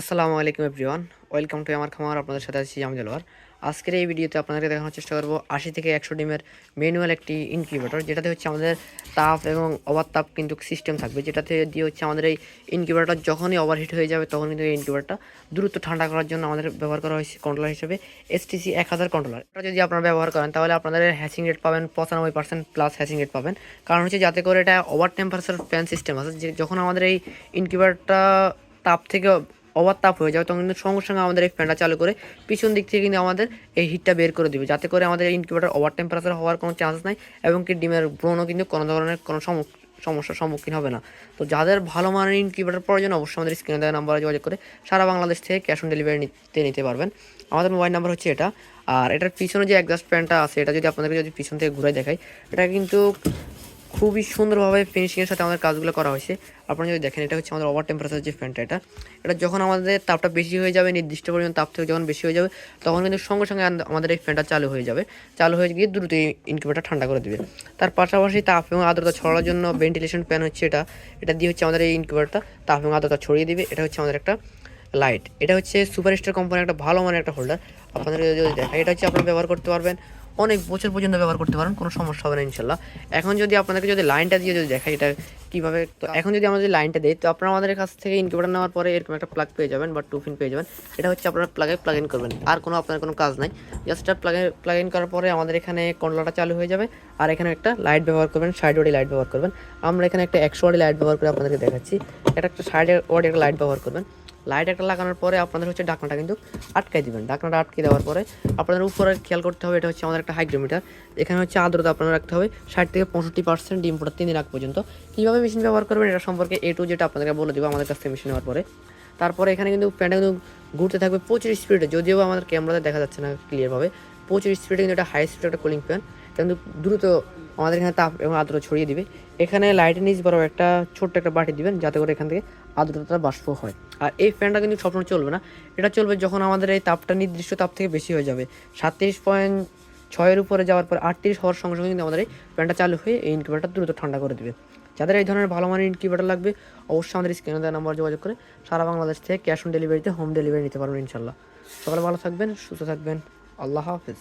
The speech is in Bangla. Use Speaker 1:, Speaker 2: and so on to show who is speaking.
Speaker 1: আসসালামু আলাইকুম এভরিওয়ান। ওয়েলকাম টু আমার খামার, আপনাদের সাথে আছি আমি দেলোয়ার আজকের এই ভিডিওতে আপনাদেরকে দেখানোর চেষ্টা করব আশি থেকে একশো ডিমের ম্যানুয়াল একটি ইনকিউবেটর, যেটাতে হচ্ছে আমাদের তাপ এবং ওভার তাপ কিন্তু সিস্টেম থাকবে, যেটাতে দিয়ে হচ্ছে আমাদের এই ইনকিউবেটর যখনই ওভারহিট হয়ে যাবে তখন কিন্তু এই ইনকিউবেটরটা দ্রুত ঠান্ডা করার জন্য আমাদের ব্যবহার করা হয়েছে কন্ট্রোলার হিসেবে এসটিসি এক হাজার কন্ট্রোলার এটা যদি আপনারা ব্যবহার করেন তাহলে আপনাদের হ্যাচিং রেট পাবেন পঁচানব্বই পার্সেন্ট প্লাস হ্যাচিং রেট পাবেন। কারণ হচ্ছে যাতে করে এটা ওভার টেম্পারেচার ফ্যান সিস্টেম আছে, যে যখন আমাদের এই ইনকিউবেটরটা তাপ থেকে ওভার তাপ হয়ে যাবে, তখন কিন্তু সঙ্গে সঙ্গে আমাদের এই ফ্যানটা চালু করে পিছন দিক থেকে কিন্তু আমাদের এই হিটটা বের করে দেবে। যাতে করে আমাদের ইনকিউবেটার ওভার টেম্পারেচার হওয়ার কোনো চান্স নাই এবং কি ডিমের ব্রণও কিন্তু কোনো ধরনের কোনো সমস্যা সমস্যার সম্মুখীন হবে না। তো যাদের ভালো মানের ইনকিউবেটার প্রয়োজন, অবশ্যই আমাদের স্ক্রিনে দেওয়া নাম্বারে যোগাযোগ করে সারা বাংলাদেশ থেকে ক্যাশ অন ডেলিভারি নিতে নিতে পারবেন। আমাদের মোবাইল নাম্বার হচ্ছে এটা। আর এটার পিছনে যে একজাস্ট ফ্যানটা আছে, এটা যদি আপনাদেরকে যদি পিছন থেকে ঘুরে দেখাই, এটা কিন্তু খুবই সুন্দরভাবে ফিনিশিংয়ের সাথে আমাদের কাজগুলো করা হয়েছে। আপনারা যদি দেখেন, এটা হচ্ছে আমাদের ওভার টেম্পারেচার যে ফ্যানটা এটা। এটা যখন আমাদের তাপটা বেশি হয়ে যাবে, নির্দিষ্ট পরিমাণ তাপ থেকে যখন বেশি হয়ে যাবে, তখন কিন্তু সঙ্গে সঙ্গে আমাদের এই ফ্যানটা চালু হয়ে যাবে। চালু হয়ে গিয়ে দ্রুত এই ইনকিউবেটার ঠান্ডা করে দেবে। তার পাশাপাশি তাপ এবং আর্দ্রতা ছড়ানোর জন্য ভেন্টিলেশন ফ্যান হচ্ছে এটা। এটা দিয়ে হচ্ছে আমাদের এই ইনকিউবেটারটা তাপ এবং আর্দ্রতা ছড়িয়ে দেবে। এটা হচ্ছে আমাদের একটা লাইট এটা হচ্ছে সুপারস্টার কোম্পানির একটা ভালো মানের একটা হোল্ডার আপনাদের যদি দেখা এটা হচ্ছে আপনারা ব্যবহার করতে পারবেন অনেক বছর পর্যন্ত ব্যবহার করতে পারেন, কোনো সমস্যা হবে না ইনশাল্লাহ। এখন যদি আপনাদেরকে যদি লাইনটা দিয়ে যদি দেখাই, এটা কীভাবে, তো এখন যদি আমরা যদি লাইনটা দিই, তো আপনারা আমাদের কাছ থেকে ইনকিউবেটার নেওয়ার পরে এরকম একটা প্লাগ পেয়ে যাবেন বা টু পিন পেয়ে যাবেন। এটা হচ্ছে আপনারা প্লাগে প্লাগ ইন করবেন। আর কোনো আপনার কোনো কাজ নাই। জাস্ট প্লাগে প্লাগ ইন করার পরে আমাদের এখানে কন্ট্রোলারটা চালু হয়ে যাবে। আর এখানে একটা লাইট ব্যবহার করবেন সাইড ওয়ার্ডি লাইট ব্যবহার করবেন। আমরা এখানে একটা একশো ওয়ার্ডি লাইট ব্যবহার করে আপনাদেরকে দেখাচ্ছি। এটা একটা সাইড ওয়ার্ডি একটা লাইট ব্যবহার করবেন। লাইট একটা লাগানোর পরে আপনাদের হচ্ছে ঢাকনাটা কিন্তু আটকাই দিবেন। ঢাকনাটা আটকে দেওয়ার পরে আপনাদের উপরে খেয়াল করতে হবে, এটা হচ্ছে আমাদের একটা হাইগ্রোমিটার। এখানে হচ্ছে আর্দ্রতা আপনারা রাখতে হবে, ষাট থেকে পঁয়ষট্টি পার্সেন্ট ডিম ফোটার তিন দিন আগ পর্যন্ত। কীভাবে মেশিন ব্যবহার করবেন এটা সম্পর্কে এ টু যেটা আপনাদেরকে বলে দেবো আমাদের কাছ থেকে মেশিন নেওয়ার পরে। তারপরে এখানে কিন্তু ফ্যানটা কিন্তু ঘুরতে থাকবে প্রচুর স্পিডে যদিও আমাদের ক্যামেরাতে দেখা যাচ্ছে না ক্লিয়ারভাবে প্রচুর স্পিডে কিন্তু একটা হাই স্পিড একটা কুলিং ফ্যান কিন্তু দ্রুত আমাদের এখানে তাপ এবং আর্দ্রতা ছড়িয়ে দিবে। এখানে লাইটের নিচ বড় একটা ছোট্ট একটা বাটি দিবেন, যাতে করে এখান থেকে আর্দ্রতা বাষ্প হয়। আর এই ফ্যানটা কিন্তু সবসময় চলবে না। এটা চলবে যখন আমাদের এই তাপটা নির্দিষ্ট তাপ থেকে বেশি হয়ে যাবে। সাতত্রিশ পয়েন্ট ছয়ের উপরে যাওয়ার পর আটত্রিশ হওয়ার সঙ্গে সঙ্গে কিন্তু আমাদের এই ফ্যানটা চালু হয়ে এই ইনকিউবেটার দ্রুত ঠান্ডা করে দেবে। যাদের এই ধরনের ভালো মানের ইনকিউবেটার লাগবে, অবশ্যই আমাদের স্ক্রিনে দেওয়া নাম্বার যোগাযোগ করে সারা বাংলাদেশ থেকে ক্যাশ অন ডেলিভারিতে হোম ডেলিভারি নিতে পারবেন ইনশাল্লাহ সকালে ভালো থাকবেন, সুস্থ থাকবেন। আল্লাহ হাফিজ।